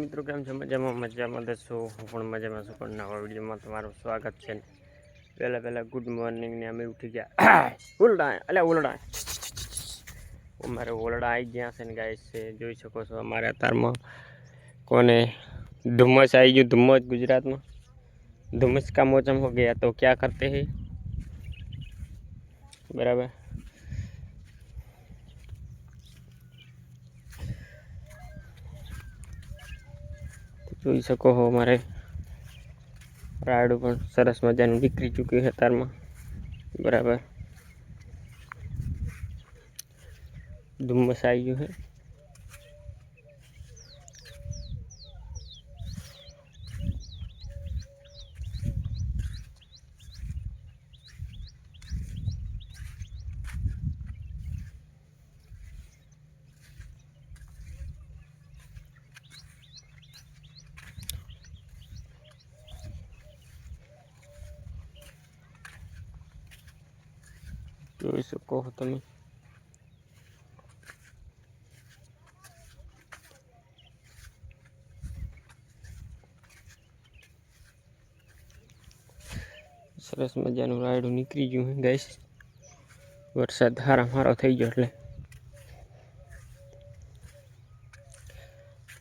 મિત્રો, કેમ છે? મજામાં મજામાં તો છું હું પણ મજામાં છું. પણ નવા વિડીયોમાં તમારું સ્વાગત છે. પહેલાં પહેલાં ગુડ મોર્નિંગ ને અમે ઉઠી ગયા. ઉલડા અલ્યા ઉલડા અમારે ઓલડા આવી ગયા છે ને ગાય છે જોઈ શકો છો અમારે અત્યારમાં કોને ધુમ્મસ આવી ગયું, ધુમ્મસ ગુજરાતમાં. ધુમ્મસ કા મોસમ હો ગયા, તો ક્યાં કરતે હે? બરાબર. જોઈ શકો છો અમારે. રાયડું પણ સરસ મજાનું નીકળી ચૂક્યું છે તારમાં. બરાબર. ધુમ્મસ આવી ગયું છે. જોઈ શકો છો તમે સરસ મજાનું રાયડું નીકળી ગયું છે ગાઈસ વરસાદ હારા મારો થઈ ગયો એટલે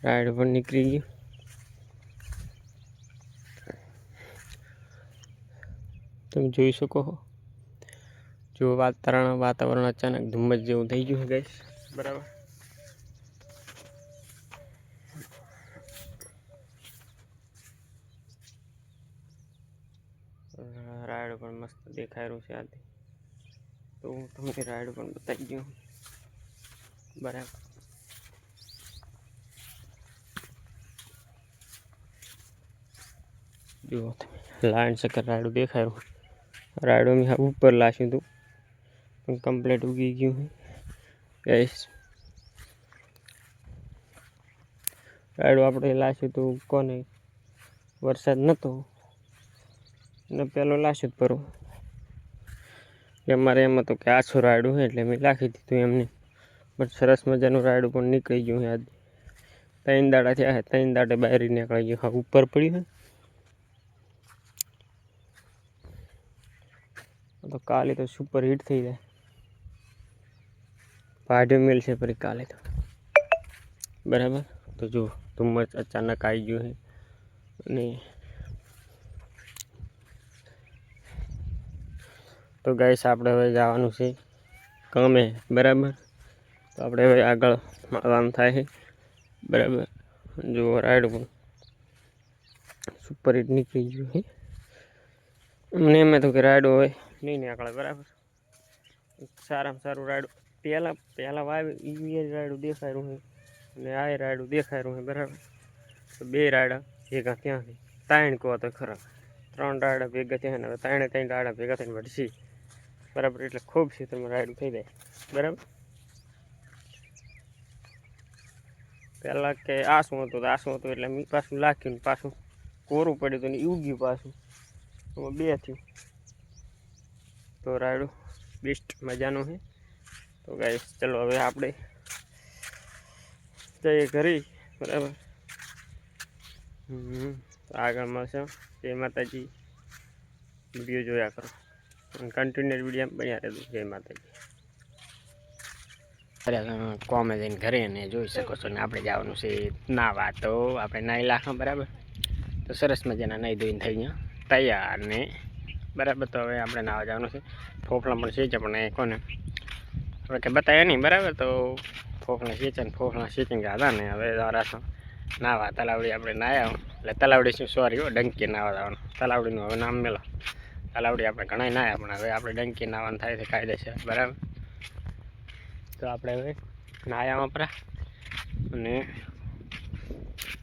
રાયડું પણ નીકળી ગયું તમે જોઈ શકો છો જો વાતાવરણ વાતાવરણ અચાનક ધુમ્મસ જેવું થઈ ગયું છે ગાઈસ બરાબર? રાયડ પણ મસ્ત દેખાય રહ્યું છે આથી. તો હું તમને રાયડ પણ બતાવી દઉં બરાબર. જુઓ તમે લાઈન ચક્કર રાયડું દેખાય રાયડું મેં ઉપર લાશ્યું હતું. પણ કમ્પ્લીટ ઉગી ગયું છે ગેસ રાયડું આપણે લાશ્યું હતું કોને વરસાદ નહોતો ને પેલો લાશ્યું જ પરો મારે એમાં તો કે આછું રાયડું છે એટલે મેં લાખી દીધું એમને. પણ સરસ મજાનું રાયડું પણ નીકળી ગયું છે ત્રણ દાડા થયા છે, ત્રણ દાડે બહાર નીકળી ગયું હા, ઉપર પડ્યું છે તો કાલે તો સુપર હિટ થઈ જાય. ભાડ્યો મેલ છે ફરી કાલે તો. બરાબર? તો જો, ધુમ્મસ અચાનક આવી ગયું છે. અને તો ગાઈસ આપણે હવે જવાનું છે કામે, બરાબર? તો આપણે હવે આગળ મળવાનું થાય છે. બરાબર? જો રાઈડ પણ સુપર હિટ નીકળી ગયું છે. અમને એમ હતું કે રાઈડો હોય, નહીં નીકળે, બરાબર? સારામાં સારું રાયડું પહેલાં પહેલાં વાવી એ રાયડું દેખાય રહ્યું છે અને આ રાયડું દેખાય રહ્યું છે બરાબર? તો બે રાયડા ભેગા ત્યાંથી ત્રણ કહો તો ખરા. ત્રણ રાયડા ભેગા થયા હવે ત્રણે ત્રણ રાયડા ભેગા થઈને વળશી બરાબર? એટલે ખૂબ ક્ષેત્રમાં રાયડું થઈ જાય. બરાબર? પહેલાં કે આસું હતું, તો આસું હતું એટલે પાછું ને પાછું કોરું પડ્યું હતું ને ઉગ્યું પાછું. એમાં બે થયું. તો રાયડું બેસ્ટ મજાનું છે. તો ગાઈસ ચલો હવે આપણે જઈએ ઘરે, બરાબર? આગળમાં છે જય માતાજી. વીડિયો જોયા કરો. કન્ટિન્યુ વીડિયો બન્યા રહેતું જય માતાજી. કોમે જઈને ઘરે ને જોઈ શકો છો ને આપણે જવાનું છે નાવા. તો આપણે નાહી લાખા, બરાબર? તો સરસ મજાના નાહી ધોઈને થઈ ગયા. તૈયાર ને, બરાબર? તો હવે આપણે નાવા જવાનું છે. ફોફલા પણ છે જ આપણે કોને? હવે કે બતાવ્યા નહીં બરાબર તો ફોફલા શીચે ને ફોફલા શીચીને હતા ને હવે દ્વારા નાવા તલાવડી આપણે નાયા એટલે તલાવડી શું સોરી હો ડંકી નાવા જવાનું તલાવડીનું હવે નામ મેલો તલાવડી આપણે ઘણા નાયા પણ હવે આપણે ડંકી નાવાનું થાય છે કાયદેસર બરાબર તો આપણે હવે નાયા વાપરા અને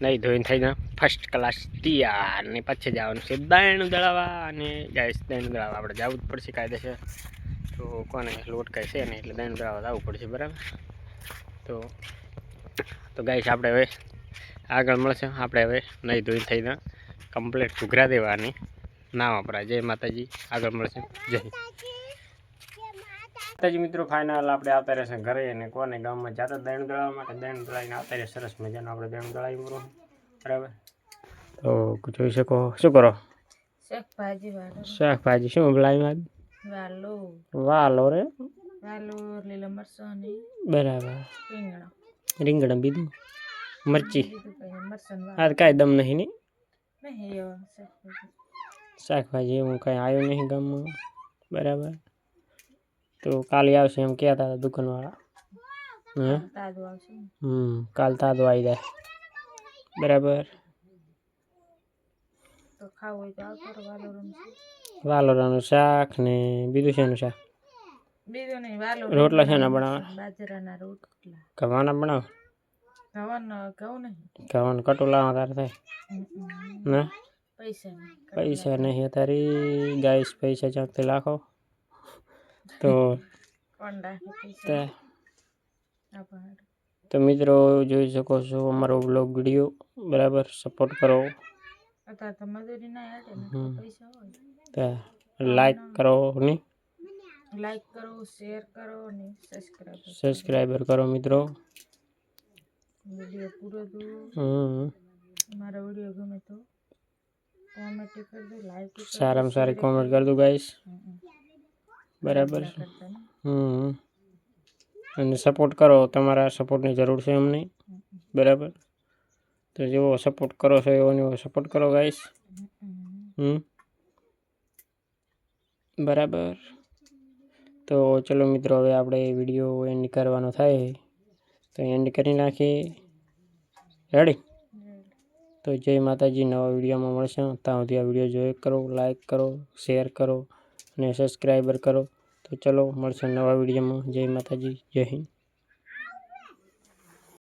નહીં ધોઈને થઈ જાય ફર્સ્ટ ક્લાસ તૈયાર ને પછી જવાનું છે દાયણ દળાવવા અને ગાય દાયણ દળાવવા આપણે જવું જ પડશે કાયદેસર તો કોને લોટ કાંઈ છે નહીં એટલે દાયણ દળાવવા આવવું પડશે બરાબર? તો તો ગાઈશ આપણે હવે આગળ મળશે. આપણે હવે નહીં ધોઈ થઈને કમ્પ્લેટ ઘૂઘરા દેવાની. ના વપરાય. જય માતાજી. આગળ મળશે. જય માતાજી મિત્રો ફાઇનલ આપણે આવતા રહેશે ઘરે અને કોને ગામમાં જાતા દૈણ દળાવવા માટે. દૈણ દળાવીને આવતા રહે સરસ મજાનું આપણે દૈન દળાવી બરાબર? તો જોઈ શકો. શું કરો? શાકભાજી શાકભાજી શું લાવ્યું વાલો. રે. વાલો લીલા મરચાં બરાબર. રીંગણો. રીંગણ બીજું? મરચી. આ કાંઈ દમ નહીં ને? નહીં શાકભાજી હું કાંઈ આવ્યું નહીં ગામમાં? બરાબર. તો કાલે આવશે એમ કહેતા હતા દુકાનવાળા. હમ કાલ તાજો આવી જાય. બરાબર. તો ખાવું હોય તો આવતો રહો વાલો રમશે વાલોરાનું શાક ને બીજું શેનું શાક? બીજું નહીં વાલો રોટલા શેના બનાવવા બાજરાના રોટલા. ઘવાના બનાવ? ઘઉં ઘઉં નહીં. ઘવાનું કટું લાવવા તારે થાય. ના? પૈસા નહીં પૈસા નહીં તારી ગાઈસ પૈસા ચાંકથી લાખો. તો તો મિત્રો જોઈ શકો છો અમારો બ્લોગ વીડિયો બરાબર સપોર્ટ કરો. લાઈક કરો નહીં લાઈક કરો શેર કરો અને સબસ્ક્રાઈબ સબસ્ક્રાઈબર કરો મિત્રો વીડિયો પૂરો જુઓ હમ મારો વીડિયો ગમે તો કોમેન્ટ કરજો લાઈક સારામાં સારી કોમેન્ટ કરી દો ગાઈસ બરાબર છે કરતા ને હમ અને સપોર્ટ કરો તમારા સપોર્ટની જરૂર છે અમને બરાબર તો જેવો સપોર્ટ કરો છો એવો એવો સપોર્ટ કરો ગાઈસ હમ? બરાબર. તો ચલો મિત્રો, હવે આપણે વીડિયો એન્ડ કરવાનો થાય. તો એન્ડ કરી નાખીએ. રેડી તો જય માતાજી, નવા વિડીયોમાં મળશે. ત્યાં સુધી આ વીડિયો જોઈ કરો લાઇક કરો શેર કરો અને સબસ્ક્રાઈબર કરો. તો ચલો, મળશે નવા વિડીયોમાં જય માતાજી, જય હિન્દ.